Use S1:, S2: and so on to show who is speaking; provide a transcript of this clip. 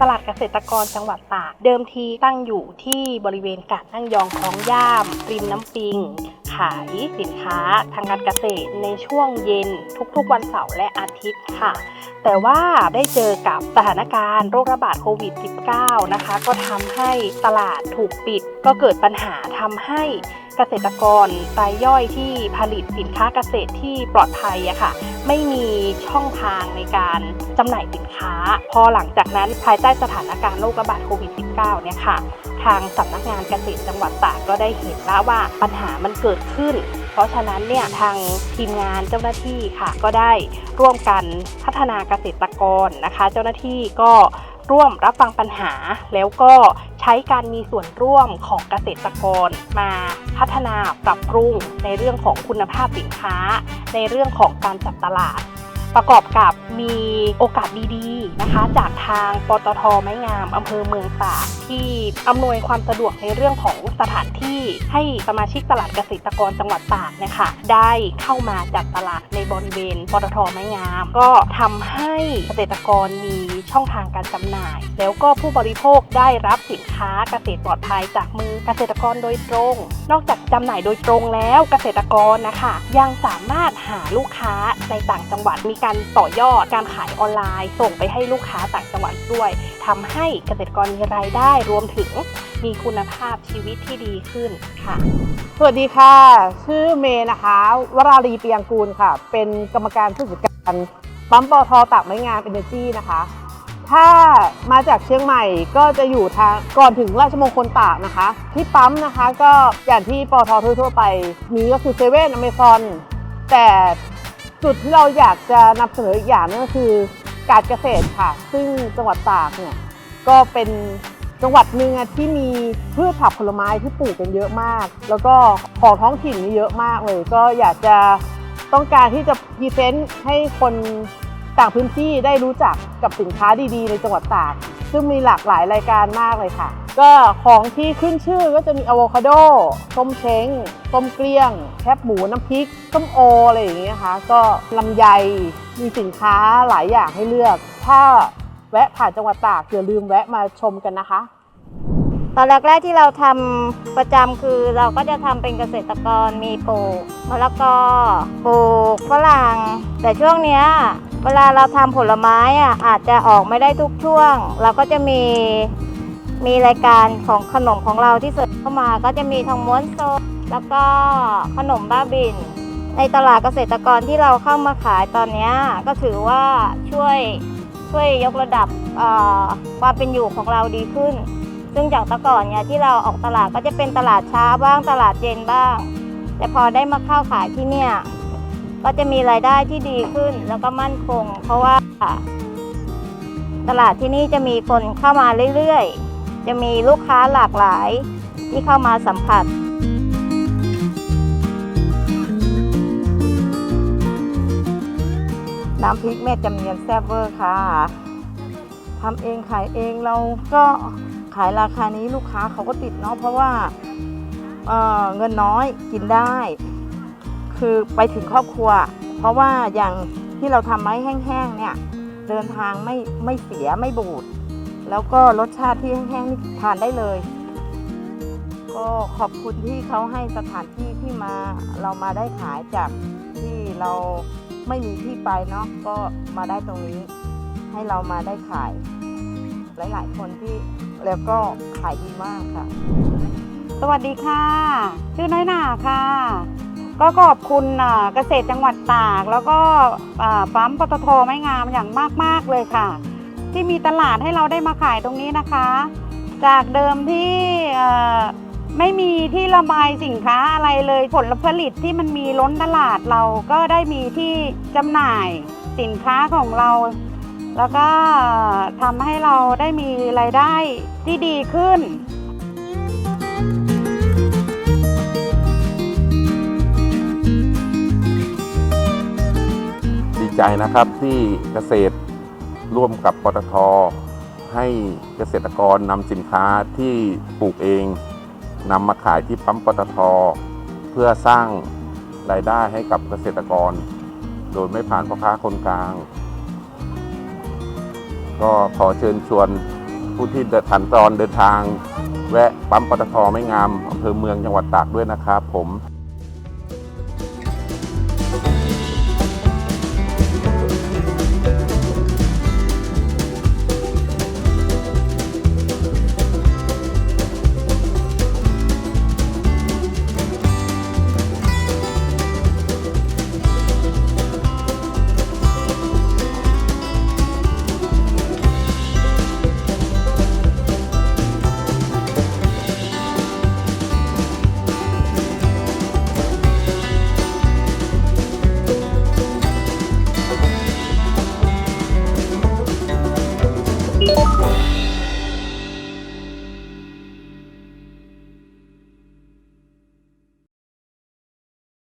S1: ตลาดเกษตรกรจังหวัดตาก เดิมทีตั้งอยู่ที่บริเวณกาดนั่งยองคลองย่าม ริมน้ำปิงขายสินค้าทางการเกษตรในช่วงเย็นทุกๆวันเสาร์และอาทิตย์ค่ะ แต่ว่าได้เจอกับสถานการณ์โรคระบาดโควิด -19 นะคะ ก็ทำให้ตลาดถูกปิด ก็เกิดปัญหาทำให้เกษตรกรรายย่อยที่ผลิตสินค้าเกษตรที่ปลอดภัยอะค่ะ ไม่มีช่องทางในการจำหน่ายสินค้า พอหลังจากนั้นภายใต้สถานการณ์โรคระบาดโควิด -19 เนี่ยค่ะ ทางสำนักงานเกษตรจังหวัดตากก็ได้เห็นแล้วว่าปัญหามันเกิดขึ้น เพราะฉะนั้นเนี่ยทางทีมงานเจ้าหน้าที่ค่ะ ก็ได้ร่วมกันพัฒนาเกษตรกรนะคะ เจ้าหน้าที่ก็ร่วมรับฟังปัญหาแล้วก็ใช้การมีส่วนร่วมของเกษตรกรมาพัฒนาปรับปรุงในเรื่องของคุณภาพสินค้า ในเรื่องของการจัดตลาด ประกอบกับมีโอกาสดีๆนะคะ จากทางปตทไม้งามอำเภอเมืองตากที่อำนวยความสะดวกในเรื่องของสถานที่ให้สมาชิกตลาดเกษตรกรจังหวัดตากนะคะได้เข้ามาจัดตลาดในบริเวณปตทไม้งาม ก็ทำให้เกษตรกรมี ช่องทางการจำหน่าย แล้วก็ผู้บริโภคได้รับสินค้าเกษตรปลอดภัยจากมือเกษตรกรโดยตรง นอกจากจำหน่ายโดยตรงแล้วเกษตรกรนะคะ ยังสามารถหาลูกค้าในต่างจังหวัดมีการต่อยอดการขายออนไลน์ ส่งไปให้ลูกค้าต่างจังหวัดด้วยทำให้เกษตรกรมีรายได้รวมถึงมีคุณภาพชีวิตที่ดีขึ้นค่ะ
S2: สวัสดีค่ะ ชื่อเมย์นะคะ วรารีเปียงกูลค่ะ เป็นกรรมการผู้จัดการปั๊มปอทตากไม้งามเอเนจีนะคะ ถ้ามาจากเชียงใหม่ก็จะอยู่ทางก่อนถึงราชมงคลตากนะคะ ที่ปั๊มนะคะก็อย่างที่ปอททั่วๆไปมีก็คือเซเว่นอเมซอนแต่จุดที่เราอยากจะนำเสนออีกอย่างนึงก็คือการเกษตรค่ะ ซึ่งจังหวัดตากเนี่ยก็เป็นจังหวัดหนึ่งที่มีพืชผักผลไม้ที่ปลูกกันเยอะมาก แล้วก็ของท้องถิ่นนี่เยอะมากเลย ก็อยากจะต้องการที่จะพรีเซนต์ให้คน ต่างพื้นที่ได้รู้จักกับสินค้าดีๆ ในจังหวัดตาก ซึ่งมีหลากหลายรายการมากเลยค่ะ ก็ของที่ขึ้นชื่อก็จะมีอะโวคาโดส้มเช้งส้มเกลี้ยง แคบหมูน้ำพริกส้มโออะไรอย่างเงี้ยค่ะก็ลำไยมีสินค้าหลายอย่างให้เลือก ถ้าแวะผ่านจังหวัดตากอย่าลืมแวะมาชมกันนะคะ
S3: ตอนแรกๆที่เราทำประจำคือเราก็จะทำเป็นเกษตรกรมีปลูกมะละกอปลูกฝรั่งแต่ช่วงเนี้ย เวลาเราทำผลไม้อะอาจจะออกไม่ได้ทุกช่วง เราก็จะมีมีรายการของขนมของเราที่เสริมเข้ามาก็จะมีทองม้วนโซแล้วก็ขนมบ้าบิน ในตลาดเกษตรกรที่เราเข้ามาขายตอนนี้ก็ถือว่าช่วยช่วยยกระดับความเป็นอยู่ของเราดีขึ้น ซึ่งจากแต่ก่อนเนี่ยที่เราออกตลาดก็จะเป็นตลาดเช้าบ้างตลาดเย็นบ้าง แต่พอได้มาเข้าขายที่เนี่ย ก็จะมีรายได้ที่ดีขึ้นแล้วก็มั่นคง เพราะว่าตลาดที่นี่จะมีคนเข้ามาเรื่อยๆ จะมีลูกค้าหลากหลายที่เข้ามาสัมผัส
S2: น้ำพริกแม่จำเนียนแซ่บเวอร์ค่ะทำเองขายเองเราก็ขายราคานี้ลูกค้าเขาก็ติดเนาะเพราะว่าเเงินน้อยกินได้ คือไปถึงครอบครัว เพราะว่าอย่างที่เราทำไม้แห้งๆเนี่ยเดินทางไม่ไม่เสียไม่บูด แล้วก็รสชาติที่แห้งๆนี่ทานได้เลย ก็ขอบคุณที่เขาให้สถานที่ที่มาเรามาได้ขายจากที่เราไม่มีที่ไปเนาะก็มาได้ตรงนี้ ให้เรามาได้ขาย หลายๆ คนที่แล้วก็ขายดีมากค่ะ
S4: สวัสดีค่ะ ชื่อน้อยหนาค่ะ ก็ขอบคุณเกษตรจังหวัดตาก แล้วก็อ่าปั๊มปตทไม้งามอย่างมาก ๆ เลยค่ะ ที่มีตลาดให้เราได้มาขายตรงนี้นะคะ จากเดิมที่ไม่มีที่ระบายสินค้าอะไรเลยผลผลิตที่มันมีล้นตลาดเราก็ได้มีที่จำหน่ายสินค้าของเรา แล้วก็ทำให้เราได้มีรายได้ที่ดีขึ้น
S5: ใจนะครับที่เกษตรร่วมกับปตท ให้เกษตรกรนำสินค้าที่ปลูกเองนำมาขายที่ปั๊มปตท เพื่อสร้างรายได้ให้กับเกษตรกร โดยไม่ผ่านพ่อค้าคนกลาง ก็ขอเชิญชวนผู้ที่สัญจรเดินทาง แวะปั๊มปตทไม่งามอำเภอเมืองจังหวัดตากด้วยนะครับผม